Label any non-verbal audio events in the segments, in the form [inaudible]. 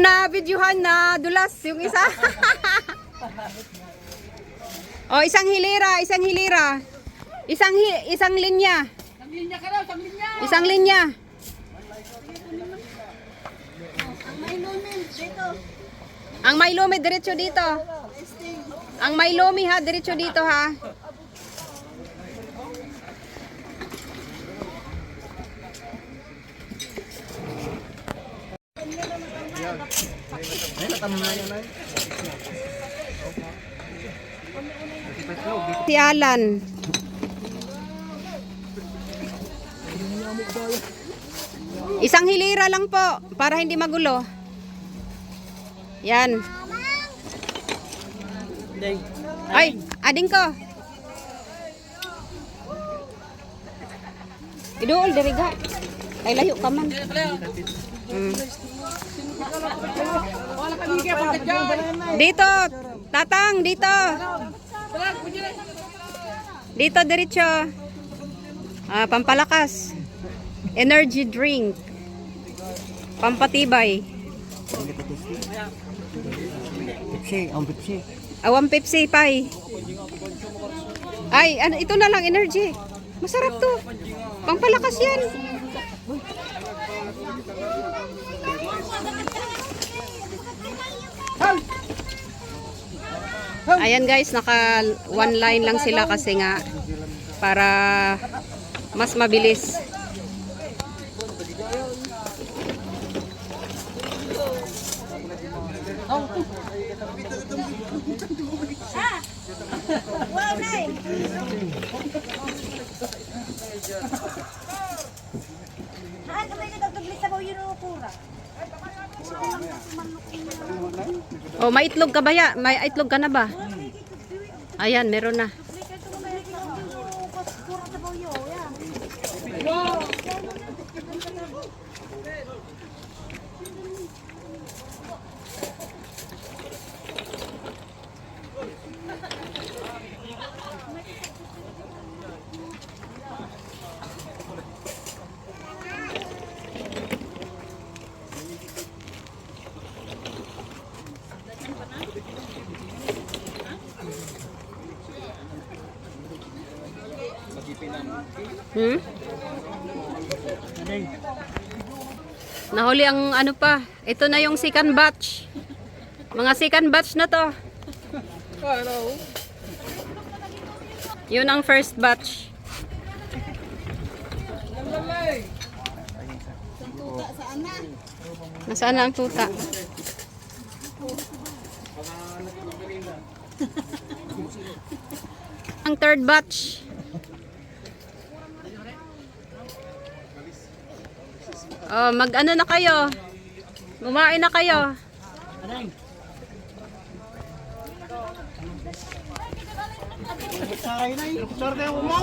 na videohan na dulas yung isa. [laughs] oh, isang hilera, isang hilera. Isang hi- isang linya. Isang linya ka daw, isang linya. Isang linya. Ang may lumi diretso dito. Ang may lumi ha, diretso dito ha. Si Alan. Isang hilira lang po para hindi magulo. Yan. Ay, ading ko. Iduol diri ga. Ay layo ka man. Mm. Wala kami kaya pagkadyan. Dito, tatang, dito. Dito diretso. Ah, pampalakas. Energy drink. Pampatibay. Pepsi, ang Pepsi. Awang Pepsi pay. Ay, ano, ito na lang energy. Masarap to. Pampalakas yan. Ayan guys, naka one line lang sila kasi nga para mas mabilis. Ah, kamay ka dagdag sa baw yun o pura. Oh, may itlog ka ba ya? May itlog ka na ba? Ayan, meron na. Hmm? Nahuli ang ano pa. Ito na yung second batch. Mga second batch na to. Yun ang first batch. Nasaan na ang tuta? [laughs] ang third batch. Oh, mag ano na kayo? Kumain na kayo. Mo.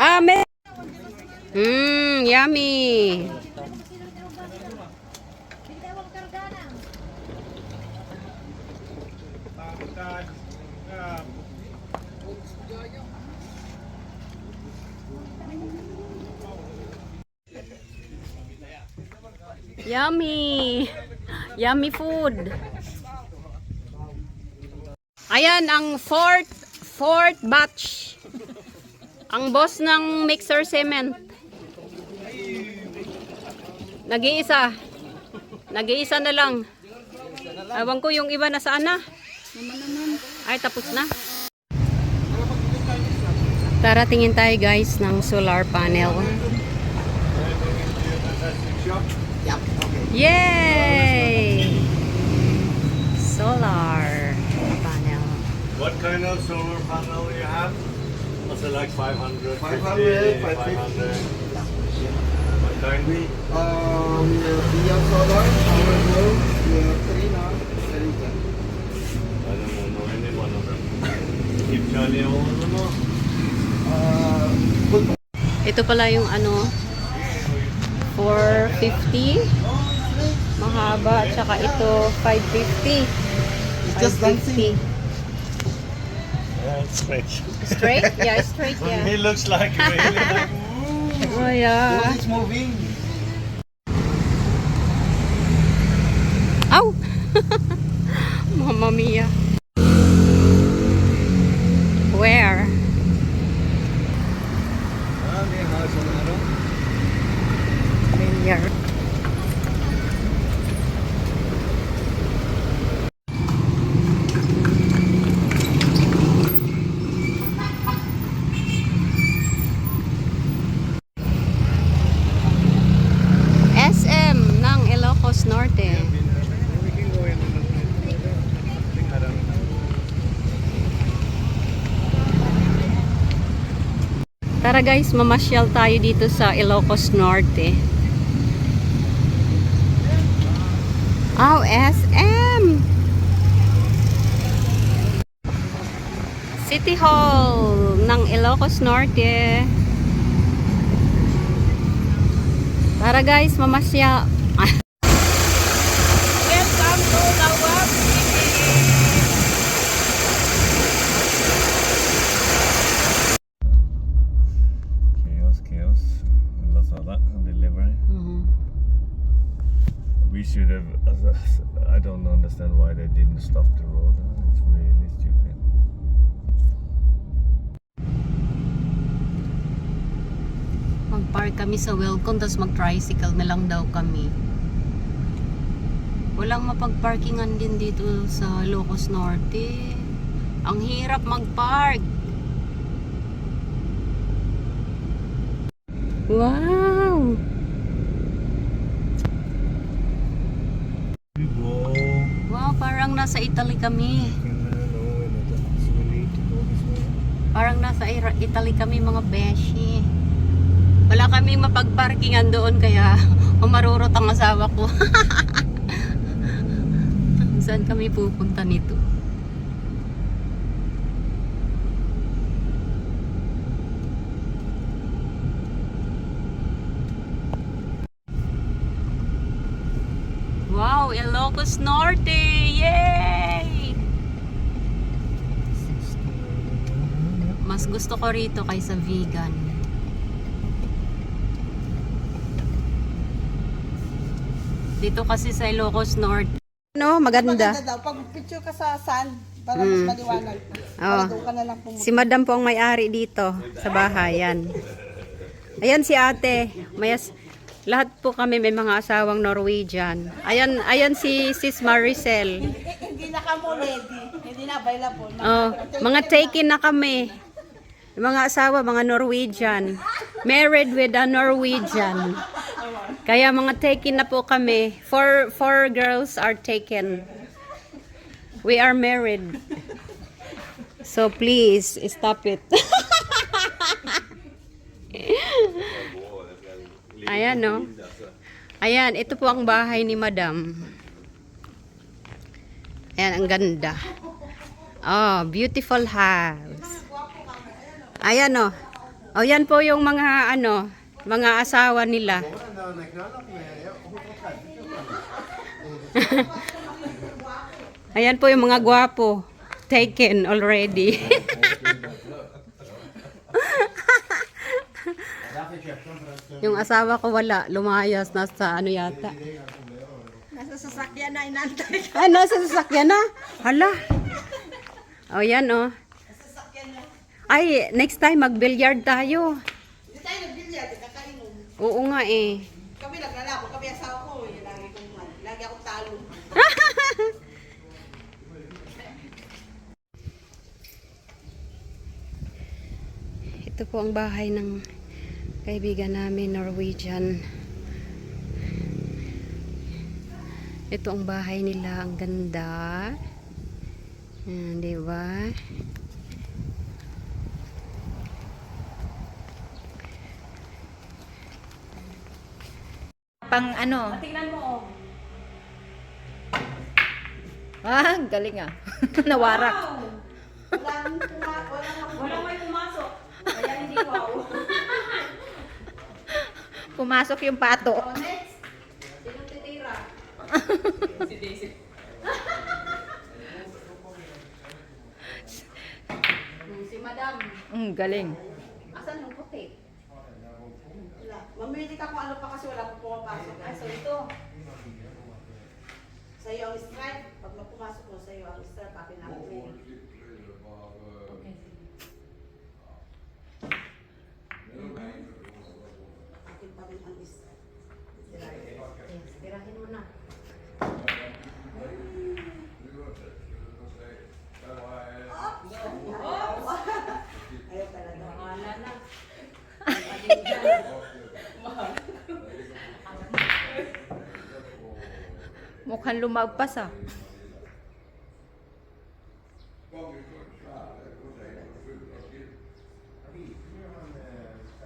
Ah. Mmm, yummy. Yummy. Yummy food. Ayan ang fourth fourth batch. Ang boss ng mixer cement. Nag-iisa. Nag-iisa na lang. Ewan ko yung iba na saan na. Ay, tapos na. Tara, tingin tayo guys ng solar panel. Yay! Solar panel. What kind of solar panel you have? Was it like 500? 500, 500. What kind? Um, Beyond Solar, Power Glow, we have three now. I don't know any one of them. Keep Johnny all of them? Uh, good Ito pala yung ano, 450. Mahaba. Tsaka ito, 550. It's just dancing. 550. Yeah, it's straight. Straight? [laughs] Yeah, straight, yeah. He looks like really [laughs] like, Oh, yeah. It's moving. Ow! [laughs] Mamma mia. Where? Ah, may house on ano? Where? SM ng Ilocos Norte. we can go in. Tara guys, mamasyal tayo dito sa Ilocos Norte. Oh, SM! City Hall ng Ilocos Norte. Tara guys, mamasyal. I don't understand why they didn't stop the road. It's really stupid. Mag-park kami sa welcome, tapos mag-tricycle na lang daw kami. Walang mapag-parkingan din dito sa Locos Norte. Ang hirap mag-park. Wow! We go. Wow, parang nasa Italy kami. Parang nasa Italy kami mga beshi. Wala kaming mapag-parkingan doon kaya [laughs] umarurot ang asawa ko. [laughs] Saan kami pupunta nito? Wow, Ilocos Norte! Yay! Mas gusto ko rito kaysa vegan. Dito kasi sa Ilocos Norte. No, maganda. Maganda daw. Pag picture ka sa sand, para mas maliwanag. Oo. Para doon ka na lang pumunta. Si Madam po ang may-ari dito sa bahay. Yan. Ayan si ate. Mayas, lahat po kami may mga asawang Norwegian. Ayan, ayan si Sis Maricel. Eh, Hindi na ka mo ready. Hindi na available. Oh, mga taken na kami. Mga asawa, mga Norwegian. Married with a Norwegian. Kaya mga taken na po kami. Four, four girls are taken. We are married. So please, stop it. [laughs] Ayan, no? Ayan, ito po ang bahay ni Madam. Ayan, ang ganda. Oh, beautiful house. Ayan, no? Oh, yan po yung mga, ano, mga asawa nila. [laughs] Ayan po yung mga gwapo. Taken already. [laughs] yung asawa ko wala. Lumayas. Nasa ano yata. Nasa sasakyan na inantay. Ah, nasa sasakyan na. Hala. Oh, yan oh. Ay, next time mag-billiard tayo. Hindi tayo nagbilyar, kakainom. Oo nga eh. Kami naglalako, kami asawa ko. eh, Lagi kong lagi akong talo. [laughs] Ito po ang bahay ng kaibigan namin, Norwegian. Ito ang bahay nila, ang ganda. Yan, di ba? Pang ano? Tingnan mo. Ah, galing ah. [laughs] Nawarak. Wala may pumasok. Kaya hindi wow. Pumasok yung pato. Sino titira? Ang galing. Asan yung puti? Wala. Mamili ka kung ano pa kasi wala pong pumapasok. Ay, so ito. Sa iyo ang stripe. Pag mapumasok mo sa iyo ang stripe, akin na ako. Okay. Rin ang stripe. Yes, tirahin mo na. Ayaw talaga. Wala na. Mukhang lumagpas ah.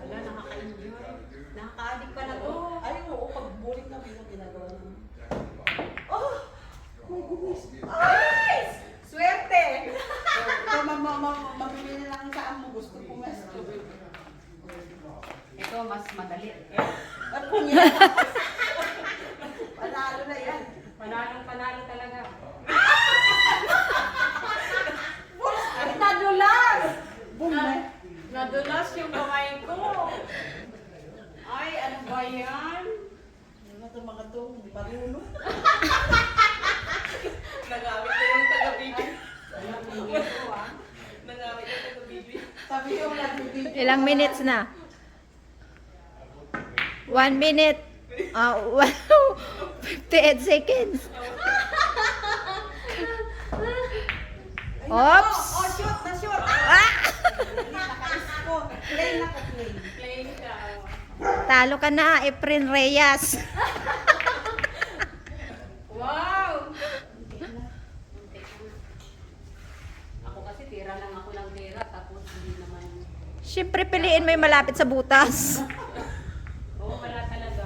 Wala, nakaka-enjoy. Nakaka-addict pa na to. Ay, oo, pag bulik na bilang ginagawa naman. Oh! My goodness. Ay! Swerte! Kung ma ma ma mamili na lang saan mo gusto pumesto. Ito, mas madali. At kung yan, panalo na yan. Panalong panalo talaga. Ay, nadulas! Boom! Na, nadulas yung kamay ko. Ay, ano ba yan? Ano ito mga to? Marunong. Nagamit ko yung taga-video. ah. Nagamit yung taga-video. Sabi yung nagbibigay. Ilang minutes na? One minute. Uh, 58 [laughs] seconds. Oops! Oh, shoot na shoot! Ah! [laughs] Play na play. Plain ka. Talo ka na, Efren Reyes. [laughs] Wow! Ako kasi tira lang ako ng tira tapos hindi naman. Siyempre, piliin mo yung malapit sa butas. Oo, wala talaga.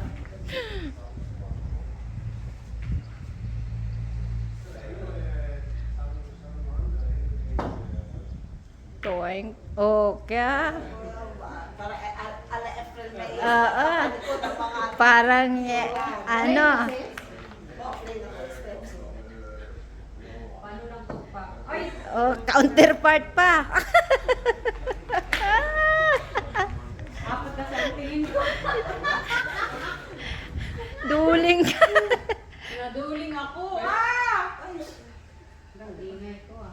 Toing. Okay. Para al- ala April May. Ah, ah. Likod ang mga Parang, eh, ano, Oh, play [laughs] na ko, steps. Paano lang to pa? Ay! oh, counterpart pa. Apat na sa tingin ko. Duling [laughs] ka. Naduling ako. Ah! Ay! Ang ingay ko ah.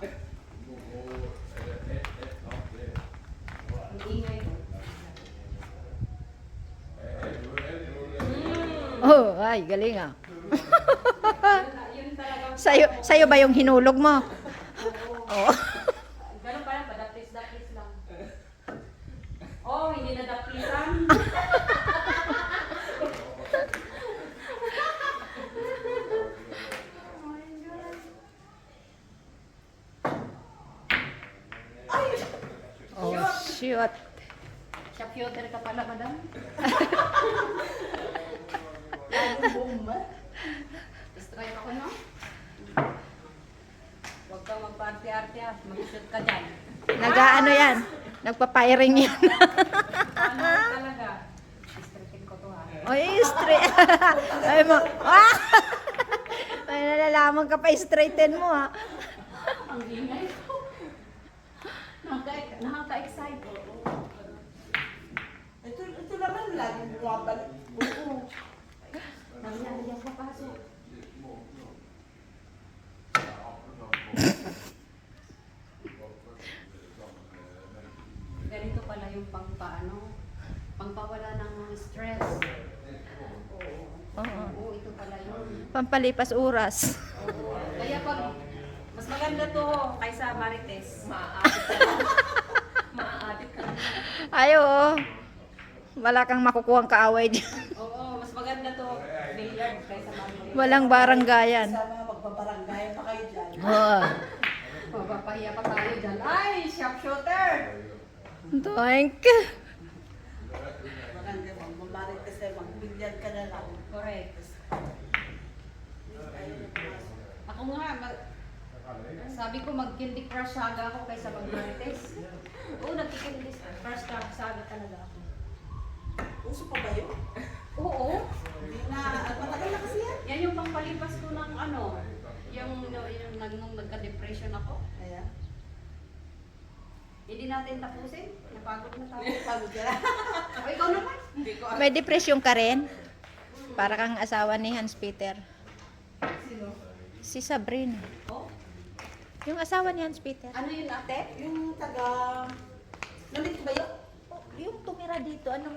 Ang ingay ko. Oh, ay, galing ah. Yun talaga. [laughs] Sa'yo, sa'yo ba yung hinulog mo? [laughs] Oh. Ganun pa lang, padapis-dapis lang. Oh, hindi na dapisan. Shoot. Shopyoter ka pala, madam. Boom. Strike ako, no? Huwag kang magpa-arte-arte ah. Mag-shoot ka dyan. Nag-ano yan? Nagpa-firing yan. Paano talaga? Strikin ko to ha. Oy, straight. [laughs] Ay mo. Ah! [laughs] Ay, nalalaman ka pa, straighten mo ah. Ang ingay ko. Nakaka- Nakaka-excite. Ito, ito naman lagi bumabalik. Oo. Nangyari ang papasok. Ganito pala yung pangpaano, pangpawala ng stress. Oo. Oo. Oo, ito pala yun. Pampalipas oras. Oo. Kaya pag, mas maganda to kaysa Marites. Maaadit ka lang. [laughs] Maaadit ka lang. Ay, oo. Wala kang makukuhang kaaway dyan. [laughs] Oo, mas maganda to billiard kaysa Marites. Walang baranggayan. Sana magbabarangay pa kayo dyan. Oo. [laughs] Mapapahiya pa tayo dyan. Ay, sharpshooter! Doink. Maganda mo, mamarit kasi magbilyan ka na lang. Correct. Ako nga, mag- sabi ko mag-candy crush saga ako kaysa mag-marites. Oo, nag-candy crush saga talaga ako. Uso pa ba yun? Oo. Hindi na, at matagal na kasi yan. Yan yung pangpalipas ko ng ano, yung, yung, yung nag- nung nagka-depression ako. Kaya, Hindi natin tapusin. Napagod na tayo. [laughs] Pagod ka na. O, [laughs] ikaw naman. Hindi ko May depresyon ka rin? Para kang asawa ni Hans Peter. Sino? Si Sabrina. Oh, Yung asawa ni Hans Peter. ano yun ate? Yung taga... Nandito ba yun? Oh, yung tumira dito, anong